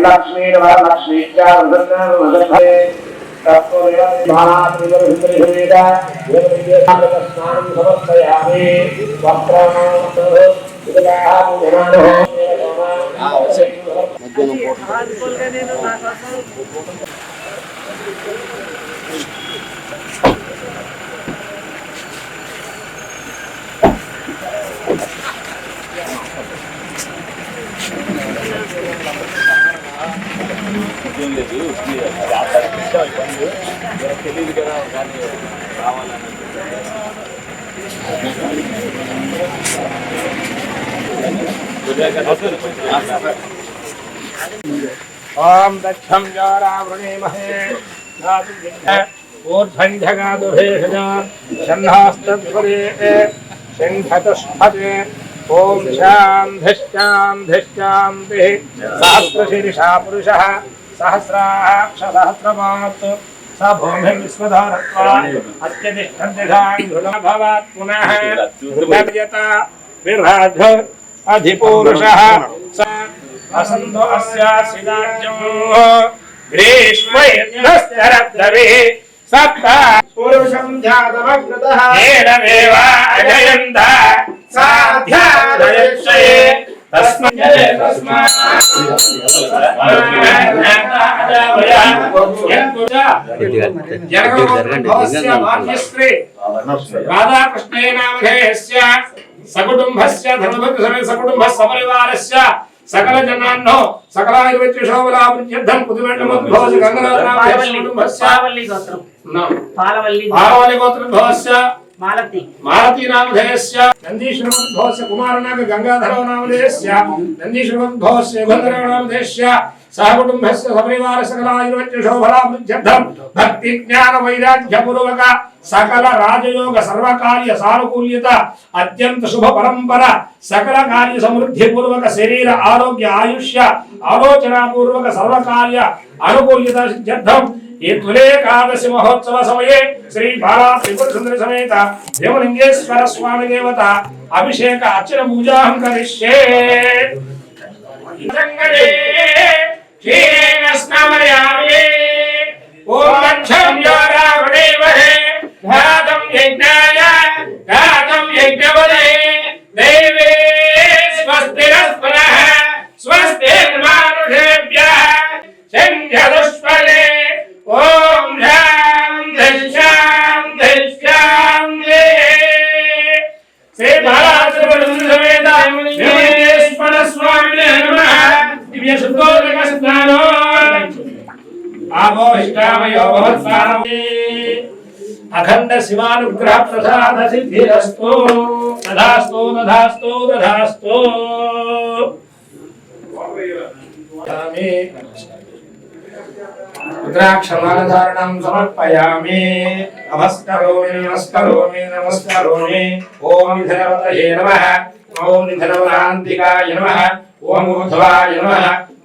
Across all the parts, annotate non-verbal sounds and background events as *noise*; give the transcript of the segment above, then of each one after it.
लक्ष्मीर वा लक्ष्मीच्या वदनामध्ये स्नानं समर्पयामि वस्त्राणां ॐ दक्षं जोरावृणीमहे ऊर्ध्वञ्जगादुभेषजा षण्णास्तद्वरे शङ्खतस्फते ॐ शान्धिश्चान्धिश्चान्तिः। सहस्रशीर्षा पुरुषः सहस्राक्षसहस्रमात् स भूमि विश्वधारत्वा अत्यतिष्ठन्ति भवात् पुनः। विराज అధిపూరుషः వసంతో సప్త పురుషం అజయంత సాధ్యాదయక్షయే రాధాకృష్ణే సకుటుంబస్య సమేత సకుటుంబ సపరివారస్య సకల జనాన్నో సకలాయుర్వృద్ధం పుదుమెండమోద్భవసి గంగనాథ కుటుంబస్య పాలవల్లి గోత్రోద్భవస్య మాలతి మాలతీ నామధేయస్య నందీశ్వరోద్భవస్య కుమారనాగ గంగాధరో నామధేయస్య నందీశ్వరోద్భవస్య యుగంధరో నామధేయస్య సహకుటుంబస్య సపరివార సకలాయుర్వత్య శోభలాభివృద్ధ్యర్థం భక్తి జ్ఞాన వైరాగ్య పూర్వక సకల రాజయోగ సర్వకార్య సానుకూల్యత అత్యంత శుభ పరంపర సకల కార్య సమృద్ధి పూర్వక శరీర ఆరోగ్య ఆయుష్య ఆలోచన పూర్వక సర్వకార్య అనుకూల్యత సిద్ధ్యర్థం ఈ తులేకాదశి మహోత్సవ సమయే శ్రీ బాలా త్రిపురసుందరి సమేత దేవలింగేశ్వర స్వామి దేవత అభిషేక అర్చన పూజాహం కరిష్యే. ఆమోహిష్టామయో భవత్సారం అఖండ శివానుగ్రహ ప్రసాద సిద్ధిరస్తో తథాస్తు తథాస్తు తథాస్తు రుద్రాక్షమాలధారణం సమర్పయామి నమస్కరోమి నమస్కరోమి నమస్కరోమి ఓం నిధనవతయే నమ ఓం నిధనవరాంతికాయ నమ ఓం ఊర్ధ్వాయ నమ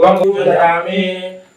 ఓం పూజయామి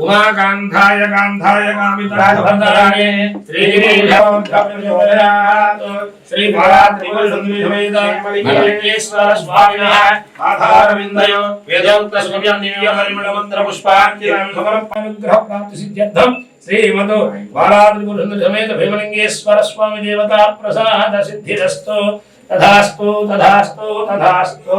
उमाकान्धाय कान्धाय कामिताय श्रीभरात्रिपुरुषन्विधवेदमलिकेश्वरस्वामिनः आधारविन्दयो वेदोक्तस्मृतिनिर्यमरिमलमन्त्रपुष्पाञ्जलिमृहप्राप्तिसिद्ध्यर्थम् श्रीमतो बालात्रिपुरुषमेत भीमलिङ्गेश्वर स्वामि देवता प्रसाद सिद्धिरस्तु तथास्तु तथास्तु तथास्तु।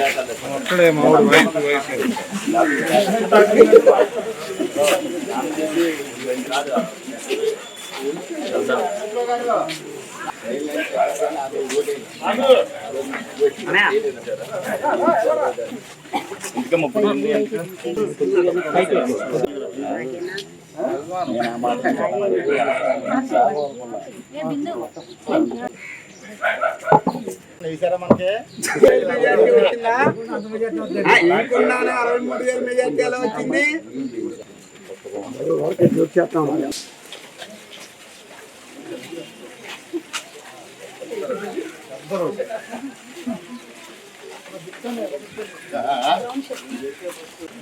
బాలాత్రిపుర సమేత భీమలింగేశ్వర స్వామి దేవతా ప్రసాద సిద్ధిరస్తు తథాస్తు తథాస్తు అరవై మూడు వేల మెజార్టీ ఎలా వచ్చింది?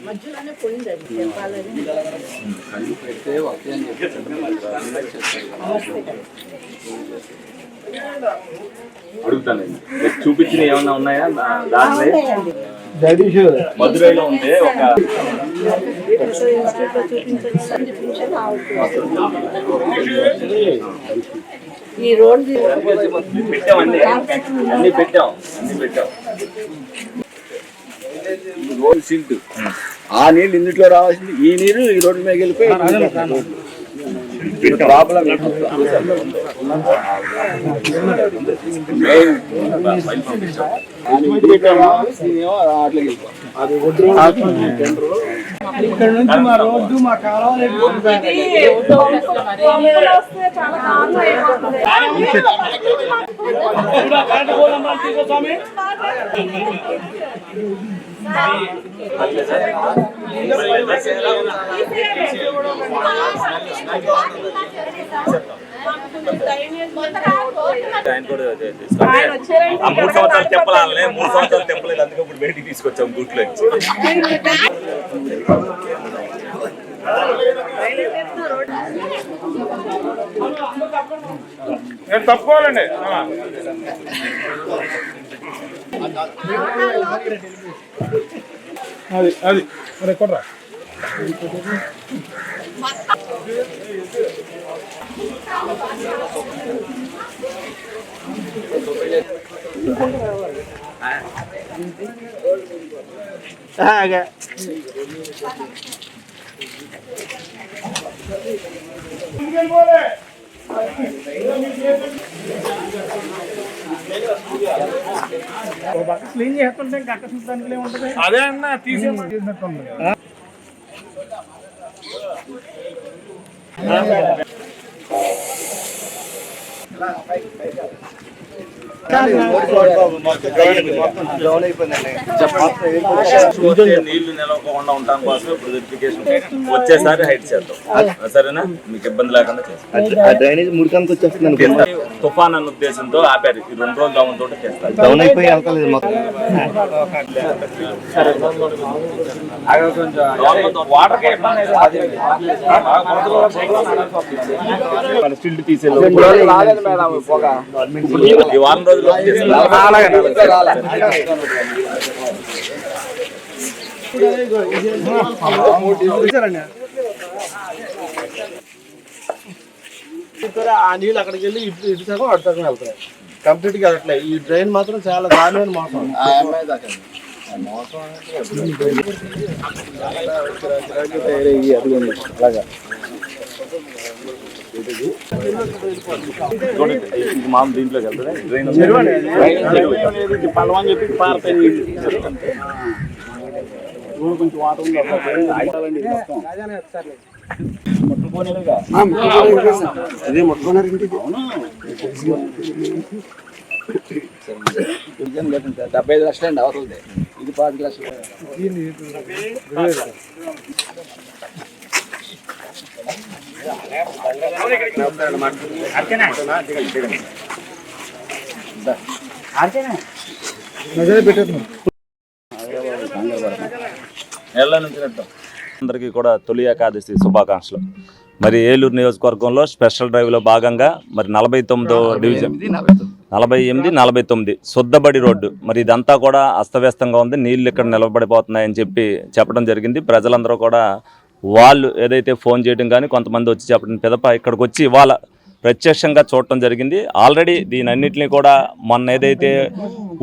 మధ్యలోనే అడుగుతాను చూపించిన ఏమన్నా ఉన్నాయా? దాంట్లో మధురైలో ఉంటే ఒక ఈ రోడ్ పెట్టామండి. అన్ని పెట్టాం. అన్ని పెట్టాం. Road silt. ఆ నీళ్ళు ఇందులో రావాల్సింది. ఈ నీరు ఈ రోడ్డు మీద వెళ్ళిపోయి ప్రాబ్లం ఇక్కడ నుంచి మా రోడ్డు మా కాలువలు ఆయన కూడా ఆ. మూడు సంవత్సరాలు తెప్పలాలనే మూడు సంవత్సరాలు తెప్పలేదు అందుకే ఇప్పుడు బయటికి తీసుకొచ్చాం గుట్లో నేను తప్పుకోవాలండి అది అది అరే కొట్రా క్లీన్ చేస్తుంటే గట్ట చూడడానికి ఏముంటది అదే అన్న తీసేసినట్టుంది నీళ్ళు నిలవకుండా ఉండడం కోసం ఇప్పుడు వెరిఫికేషన్ వచ్చేసారి హైట్ చేద్దాం. సరేనా? మీకు ఇబ్బంది లేకుండా చేస్తాం. డ్రైనేజ్ వచ్చేస్తుంది కింద తుఫాన్ అన్న ఉద్దేశంతో ఆపారు. ఈ రెండు రోజులు దాని తోటి చేస్తారు. డౌన్ అయిపోయి వెళ్తలేదు మొత్తం. వాటర్ స్టిల్ తీసే ఈ వారం రోజులు ఆ నీళ్ళు అక్కడికి వెళ్ళి ఇటు ఇటు సగం అటు సగం వెళ్తాయి. కంప్లీట్గా వెళ్ళట్లేదు ఈ డ్రైన్ మాత్రం చాలా దారుణమైన మోసం. అలాగా ఇది మామూలు దీంట్లోకి వెళ్తుంది డ్రైన్ పలవని చెప్పి పారుతాయి. కొంచెం వాటర్ ఉంది? అదే డెబ్బై ఐదు లక్షలు అండి అవతలది. ఇది పాతిక లక్షలు. అందరికీ కూడా తొలి ఏకాదశి శుభాకాంక్షలు. మరి ఏలూరు నియోజకవర్గంలో స్పెషల్ డ్రైవ్లో భాగంగా మరి నలభై తొమ్మిదో డివిజన్. నలభై ఎనిమిది నలభై తొమ్మిది. శుద్ధబడి రోడ్డు. మరి ఇదంతా కూడా అస్తవ్యస్తంగా ఉంది. నీళ్ళు ఇక్కడ నిలబడిపోతున్నాయని చెప్పి చెప్పడం జరిగింది. ప్రజలందరూ కూడా వాళ్ళు ఏదైతే ఫోన్ చేయడం కానీ కొంతమంది వచ్చి చెప్పడం పెదప ఇక్కడికి వచ్చి ఇవాళ ప్రత్యక్షంగా చూడటం జరిగింది. ఆల్రెడీ దీని అన్నింటినీ కూడా మొన్న ఏదైతే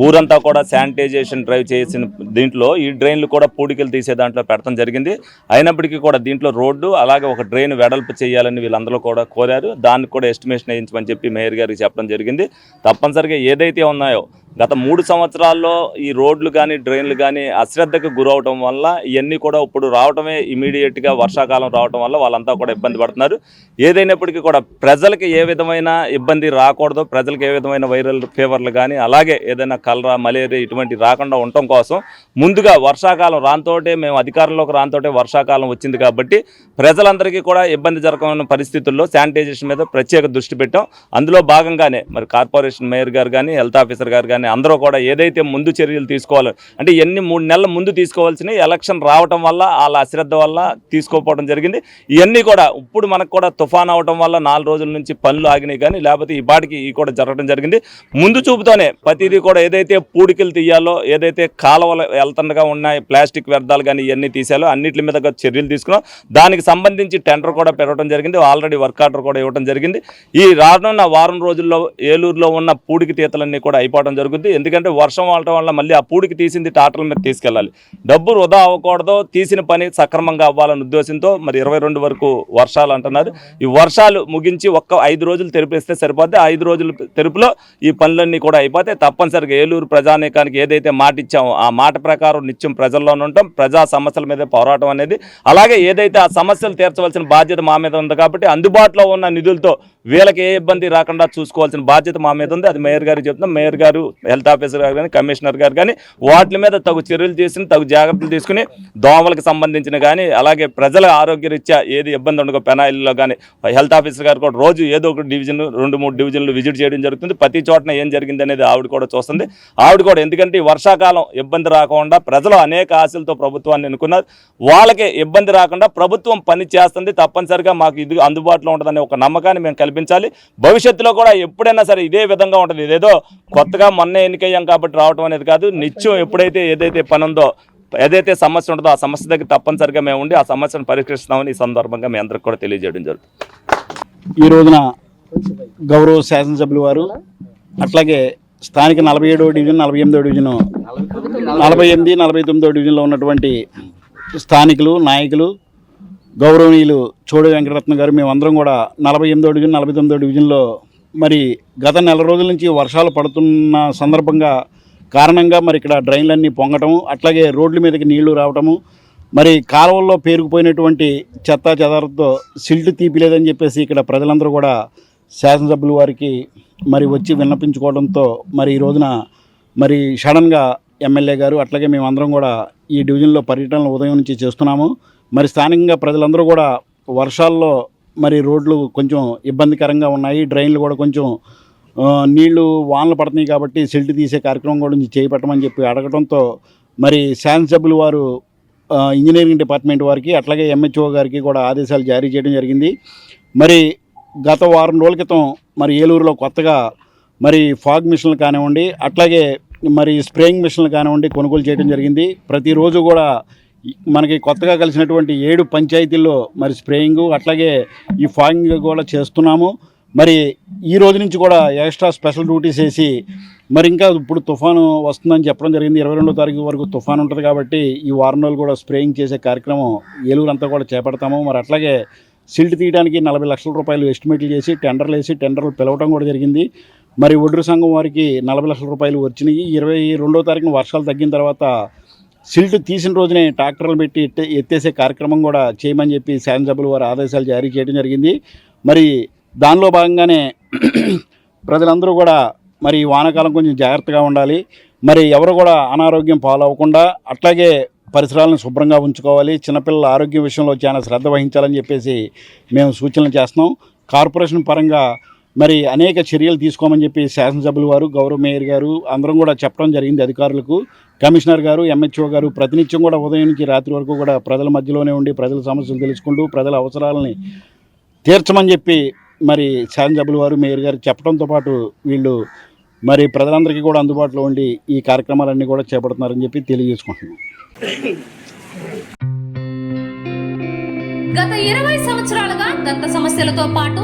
ఊరంతా కూడా శానిటైజేషన్ డ్రైవ్ చేసిన దీంట్లో ఈ డ్రైన్లు కూడా పూడికలు తీసే దాంట్లో పెడతాం జరిగింది. అయినప్పటికీ కూడా దీంట్లో రోడ్డు అలాగే ఒక డ్రైన్ వెడల్పు చేయాలని వీళ్ళందరూ కూడా కోరారు. దానికి కూడా ఎస్టిమేషన్ వేయించమని చెప్పి మేయర్ గారికి చెప్పడం జరిగింది. తప్పనిసరిగా ఏదైతే ఉన్నాయో గత మూడు సంవత్సరాల్లో ఈ రోడ్లు కానీ డ్రైన్లు కానీ అశ్రద్ధకు గురవటం వల్ల ఇవన్నీ కూడా ఇప్పుడు రావటమే ఇమీడియట్గా వర్షాకాలం రావటం వల్ల వాళ్ళంతా కూడా ఇబ్బంది పడుతున్నారు. ఏదైనప్పటికీ కూడా ప్రజలకి ఏ విధమైన ఇబ్బంది రాకూడదు ప్రజలకు ఏ విధమైన వైరల్ ఫీవర్లు కానీ అలాగే ఏదైనా కలరా మలేరియా ఇటువంటి రాకుండా ఉండటం కోసం ముందుగా వర్షాకాలం రాంతోటే మేము అధికారంలోకి రాంతోటే వర్షాకాలం వచ్చింది కాబట్టి ప్రజలందరికీ కూడా ఇబ్బంది జరగని పరిస్థితుల్లో శానిటైజేషన్ మీద ప్రత్యేక దృష్టి పెట్టాం. అందులో భాగంగానే మరి కార్పొరేషన్ మేయర్ గారు కానీ హెల్త్ ఆఫీసర్ గారు కానీ అందరూ కూడా ఏదైతే ముందు చర్యలు తీసుకోవాలో అంటే ఎన్ని మూడు నెలల ముందు తీసుకోవాల్సినవి ఎలక్షన్ రావటం వల్ల వాళ్ళ అశ్రద్ధ వల్ల తీసుకోకపోవడం జరిగింది. ఇవన్నీ కూడా ఇప్పుడు మనకు కూడా తుఫాన్ అవటం వల్ల నాలుగు రోజుల నుంచి పనులు ఆగినాయి కానీ లేకపోతే ఈ బాటికి ఈ కూడా జరగడం జరిగింది. ముందు చూపుతోనే ప్రతిదీ కూడా ఏదైతే పూడికలు తీయాలో ఏదైతే కాలువలు వెళ్తుండగా ఉన్నాయి ప్లాస్టిక్ వ్యర్థాలు కానీ ఇవన్నీ తీసేయాలో అన్నిటి మీద చర్యలు తీసుకున్నాం. దానికి సంబంధించి టెండర్ కూడా పెరగడం జరిగింది. ఆల్రెడీ వర్క్ ఆర్డర్ కూడా ఇవ్వడం జరిగింది. ఈ రానున్న వారం రోజుల్లో ఏలూరులో ఉన్న పూడికి తీతలన్నీ కూడా అయిపోవడం జరుగుతుంది. ఎందుకంటే వర్షం వాడటం వల్ల మళ్ళీ ఆ పూడికి తీసింది టాటర్ల మీద తీసుకెళ్ళాలి. డబ్బు వృధా అవ్వకూడదు. తీసిన పని సక్రమంగా అవ్వాలనే ఉద్దేశంతో మరి ఇరవై రెండు వరకు వర్షాలు అంటున్నారు. ఈ వర్షాలు ముగించి ఒక్క ఐదు రోజులు తెరిపిస్తే సరిపోద్ది. ఐదు రోజుల తెరుపులో ఈ పనులన్నీ కూడా అయిపోతే తప్పనిసరిగా ఏలూరు ప్రజానీకానికి ఏదైతే మాట ఇచ్చామో ఆ మాట ప్రకారం నిత్యం ప్రజల్లోనే ఉంటాం. ప్రజా సమస్యల మీద పోరాటం అనేది. అలాగే ఏదైతే ఆ సమస్యలు తీర్చవలసిన బాధ్యత మా మీద ఉంది కాబట్టి అందుబాటులో ఉన్న నిధులతో వీళ్ళకి ఏ ఇబ్బంది రాకుండా చూసుకోవాల్సిన బాధ్యత మా మీద ఉంది. అది మేయర్ గారు చెప్తున్నాం. మేయర్ గారు హెల్త్ ఆఫీసర్ గారు కానీ కమిషనర్ గారు కానీ వాటి మీద తగు చర్యలు తీసుకుని తగు జాగ్రత్తలు తీసుకుని దోమలకు సంబంధించిన కానీ అలాగే ప్రజల ఆరోగ్యరీత్యా ఏది ఇబ్బంది ఉండకో పెనాయిల్లో కానీ హెల్త్ ఆఫీసర్ గారు కూడా రోజు ఏదో ఒక డివిజన్ రెండు మూడు డివిజన్లు విజిట్ చేయడం జరుగుతుంది. ప్రతి చోటన ఏం జరిగింది అనేది ఆవిడ కూడా చూస్తుంది. ఆవిడ కూడా ఎందుకంటే ఈ వర్షాకాలం ఇబ్బంది రాకుండా ప్రజలు అనేక ఆశలతో ప్రభుత్వాన్ని ఎన్నుకున్నారు. వాళ్ళకి ఇబ్బంది రాకుండా ప్రభుత్వం పని చేస్తుంది. తప్పనిసరిగా మాకు ఇది అందుబాటులో ఉంటుందనే ఒక నమ్మకాన్ని మేము కల్పించాలి. భవిష్యత్తులో కూడా ఎప్పుడైనా సరే ఇదే విధంగా ఉంటుంది. ఇదేదో కొత్తగా మొన్న ఎన్నికయ్యాం కాబట్టి రావటం అనేది కాదు. నిత్యం ఎప్పుడైతే ఏదైతే పని ఉందో ఏదైతే సమస్య ఉంటుందో ఆ సమస్య దగ్గర తప్పనిసరిగా మేము ఉండి ఆ సమస్యను పరిష్కరిస్తామని ఈ సందర్భంగా మీ అందరికి కూడా తెలియజేయడం జరుగుతుంది. ఈ రోజున గౌరవ శాసనసభ్యులు వారు అట్లాగే స్థానిక నలభై ఏడవ డివిజన్ నలభై ఎనిమిదో డివిజన్ నలభై ఎనిమిది నలభై తొమ్మిదో డివిజన్లో ఉన్నటువంటి స్థానికులు నాయకులు గౌరవనీయులు చోడు వెంకటరత్న గారు మేమందరం కూడా నలభై ఎనిమిదో డివిజన్ నలభై తొమ్మిదో డివిజన్లో మరి గత నెల రోజుల నుంచి వర్షాలు పడుతున్న సందర్భంగా కారణంగా మరి ఇక్కడ డ్రైన్లన్నీ పొంగటము అట్లాగే రోడ్ల మీదకి నీళ్ళు రావటము మరి కాలువల్లో పేరుకుపోయినటువంటి చెత్త చెదారతో సిల్ట్ తీపిలేదని చెప్పేసి ఇక్కడ ప్రజలందరూ కూడా శాసనసభ్యుల వారికి మరి వచ్చి విన్నపించుకోవడంతో మరి ఈ రోజున మరి సడన్గా ఎమ్మెల్యే గారు అట్లాగే మేమందరం కూడా ఈ డివిజన్లో పర్యటనలు ఉదయం నుంచి చేస్తున్నాము. మరి స్థానికంగా ప్రజలందరూ కూడా వర్షాల్లో మరి రోడ్లు కొంచెం ఇబ్బందికరంగా ఉన్నాయి. డ్రైన్లు కూడా కొంచెం నీళ్ళు వానలు పడుతున్నాయి కాబట్టి సిల్ట్ తీసే కార్యక్రమం కూడా చేపట్టమని చెప్పి అడగడంతో మరి శాసనసభ్యులు వారు ఇంజనీరింగ్ డిపార్ట్మెంట్ వారికి అట్లాగే ఎంహెచ్ఓ గారికి కూడా ఆదేశాలు జారీ చేయడం జరిగింది. మరి గత వారం రోజుల క్రితం మరి ఏలూరులో కొత్తగా మరి ఫాగ్ మిషన్లు కానివ్వండి అట్లాగే మరి స్ప్రేయింగ్ మిషన్లు కానివ్వండి కొనుగోలు చేయడం జరిగింది. ప్రతిరోజు కూడా మనకి కొత్తగా కలిసినటువంటి ఏడు పంచాయతీల్లో మరి స్ప్రేయింగ్ అట్లాగే ఈ ఫాగింగ్ కూడా చేస్తున్నాము. మరి ఈ రోజు నుంచి కూడా ఎక్స్ట్రా స్పెషల్ డ్యూటీస్ వేసి మరి ఇంకా ఇప్పుడు తుఫాను వస్తుందని చెప్పడం జరిగింది. ఇరవై రెండో తారీఖు వరకు తుఫాను ఉంటుంది కాబట్టి ఈ వారం రోజులు కూడా స్ప్రేయింగ్ చేసే కార్యక్రమం ఏలూరు అంతా కూడా చేపడతాము. మరి అట్లాగే సిల్ట్ తీయడానికి నలభై లక్షల రూపాయలు ఎస్టిమేట్లు చేసి టెండర్లు వేసి టెండర్లు పిలవటం కూడా జరిగింది. మరి ఒడ్రు సంఘం వారికి నలభై లక్షల రూపాయలు వచ్చినాయి. ఇరవై రెండో తారీఖున వర్షాలు తగ్గిన తర్వాత సిల్ట్ తీసిన రోజునే ట్రాక్టర్లు పెట్టి ఎత్తేసే కార్యక్రమం కూడా చేయమని చెప్పి శాసనసభ్యులు వారు ఆదేశాలు జారీ చేయడం జరిగింది. మరి దానిలో భాగంగానే *clears throat* ప్రజలందరూ కూడా మరి వానాకాలం కొంచెం జాగ్రత్తగా ఉండాలి. మరి ఎవరు కూడా అనారోగ్యం పాలవకుండా అట్లాగే పరిసరాలను శుభ్రంగా ఉంచుకోవాలి. చిన్నపిల్లల ఆరోగ్య విషయంలో చాలా శ్రద్ధ వహించాలని చెప్పేసి మేము సూచనలు చేస్తున్నాం. కార్పొరేషన్ పరంగా మరి అనేక చర్యలు తీసుకోమని చెప్పి శాసనసభ్యుల వారు గౌరవ మేయర్ గారు అందరం కూడా చెప్పడం జరిగింది అధికారులకు. కమిషనర్ గారు ఎంహెచ్ఓ గారు ప్రతినిత్యం కూడా ఉదయం నుంచి రాత్రి వరకు కూడా ప్రజల మధ్యలోనే ఉండి ప్రజల సమస్యలు తెలుసుకుంటూ ప్రజల అవసరాలని తీర్చమని చెప్పి మరి శాసనసభ్యుల వారు మేయర్ గారు చెప్పడంతో పాటు వీళ్ళు మరి ప్రజలందరికీ కూడా అందుబాటులో ఉండి ఈ కార్యక్రమాలన్నీ కూడా చేపడుతున్నారని చెప్పి తెలియజేసుకుంటున్నాం. గత ఇరవై సంవత్సరాలుగా దంత సమస్యలతో పాటు